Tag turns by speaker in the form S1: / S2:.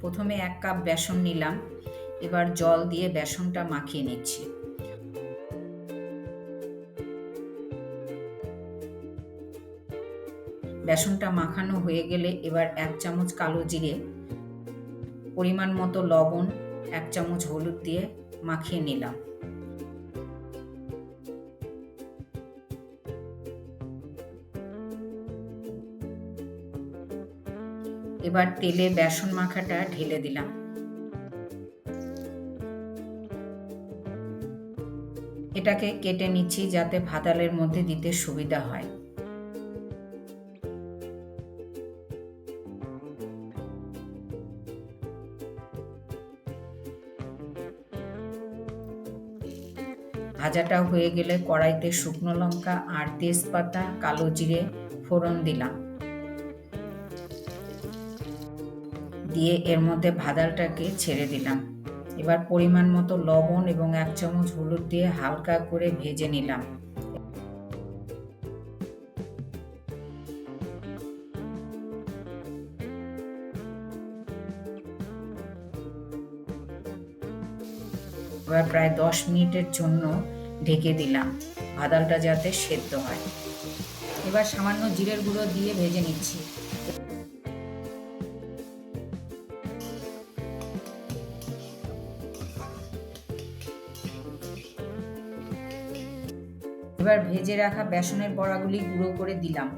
S1: প্রথমে এক কাপ বেসন নিলাম, এবার জল দিয়ে বেসনটা মাখিয়ে নিচ্ছি। বেসনটা মাখানো হয়ে গেলে এবার এক চামচ কালো জিরে, পরিমাণ মতো লবণ, এক চামচ হলুদ দিয়ে মাখিয়ে নিলাম। এবার তেলে বেসন মাখাটা ঢেলে দিলাম। এটাকে কেটে নিচ্ছি যাতে ভাতালের মধ্যে দিতে সুবিধা হয়। ভাজাটা হয়ে গেলে কড়াইতে শুকনো লঙ্কা আর তেজপাতা, কালো জিরে ফোড়ন দিলাম। দিয়ে এর মধ্যে ভাদালটাকে ছেড়ে দিলাম। এবার পরিমাণ মতো লবণ এবং এক চামচ হলুদ দিয়ে হালকা করে ভেজে নিলাম। এবার প্রায় দশ মিনিটের জন্য ঢেকে দিলাম। ভাদালটা যাতে সেদ্ধ হয়। এবার সামান্য জিরের গুঁড়ো দিয়ে ভেজে নিচ্ছি। এবার ভেজে রাখা বেসনের বড়াগুলি গুঁড়ো করে দিলাম।